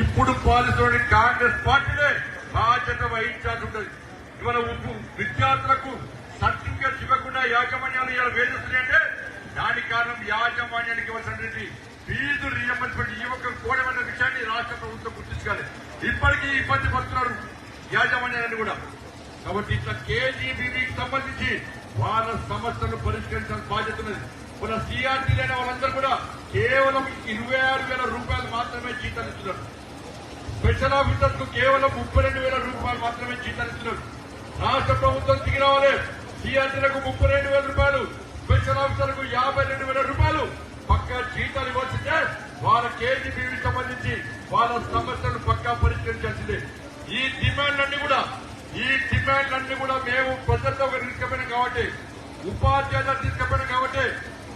ఇప్పుడు పాలిస్తున్న కాంగ్రెస్ పార్టీనే బాధ్యత వహించాల్సి ఉంటుంది. ఇవాళ ఉప్పు విద్యార్థులకు సర్టిఫికెట్స్ ఇవ్వకుండా యాజమాన్యాలు ఇలా వేధిస్తున్నాయంటే దాని కారణం యాజమాన్యానికి ఇవ్వాల్సినటువంటి ఫీజు రియంబర్స్మెంట్ ఇవ్వక కూడమన్న విషయాన్ని రాష్ట్ర ప్రభుత్వం గుర్తించాలి ఇప్పటికీ ఇబ్బంది పడుతున్నారు యాజమాన్యాన్ని కూడా. కాబట్టి ఇట్లా కేజీబీకి సంబంధించి వాళ్ళ సమస్యలను పరిష్కరించాల్సిన బాధ్యత ఉన్నది. మన సిఆర్టీ లేని వాళ్ళందరూ కూడా కేవలం ఇరవై ఆరు వేల రూపాయలు మాత్రమే స్పెషల్ కేవలం ముప్పై రెండు వేల రూపాయలు మాత్రమే జీతాలు రాష్ట్ర ప్రభుత్వం దిగి రావాలి. సిఆర్టీలకు ముప్పై రెండు వేల రూపాయలు. స్పెషల్ ఆఫీసర్లకు యాభై రెండు వేల రూపాయలు. పక్కా జీతాలు ఇవ్వాల్సిందే. వాళ్ళ కేజీబీకి సంబంధించి వాళ్ళ సమస్యలను పక్కా పరిష్కరించాల్సిందే. ఈ డిమాండ్లన్నీ కూడా ఈ డిమాండ్లన్నీ కూడా మేము ప్రజలతో తీసుకుపోయినాం కాబట్టి ఉపాధ్యాయులు తీసుకుపోయినాం కాబట్టి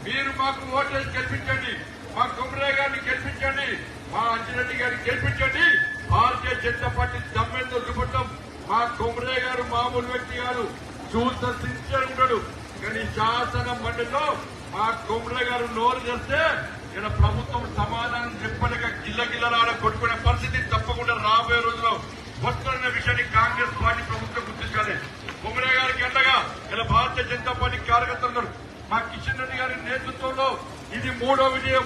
మీరు మాకు ఓటేసి గెలిపించండి. మా కుమరయ్య గారిని గెలిపించండి. మా అంజిరెడ్డి గారిని గెలిపించండి. జనతా పార్టీ దమ్మెంతో చూపట్టం మా కుమరే గారు మామూలు వ్యక్తి గారు చూత సిన్సియర్ ఉంటాడు. కానీ శాసన మండలిలో మా కుమరే గారు నోరు చేస్తే ఇక్కడ ప్రభుత్వం సమాధానం చెప్పలేక గిల్ల గిల్లలాడ కొట్టుకునే పరిస్థితి తప్పకుండా రాబోయే రోజుల్లో వస్తున్న విషయాన్ని కాంగ్రెస్ పార్టీ ప్రభుత్వం గుర్తించాలి. కుమరే గారికి అండగా ఇలా భారతీయ జనతా పార్టీ కార్యకర్తలు మా కిషన్ రెడ్డి గారి నేతృత్వంలో ఇది మూడో విజయం.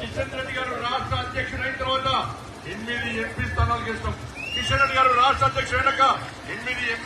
కిషన్ రెడ్డి గారు రాష్ట్ర అధ్యక్షుడైన తర్వాత ఎనిమిది ఎంపీ స్థానాలు చేస్తాం. కిషన్ రెడ్డి గారు రాష్ట్ర అధ్యక్షుడు అయినాక ఎనిమిది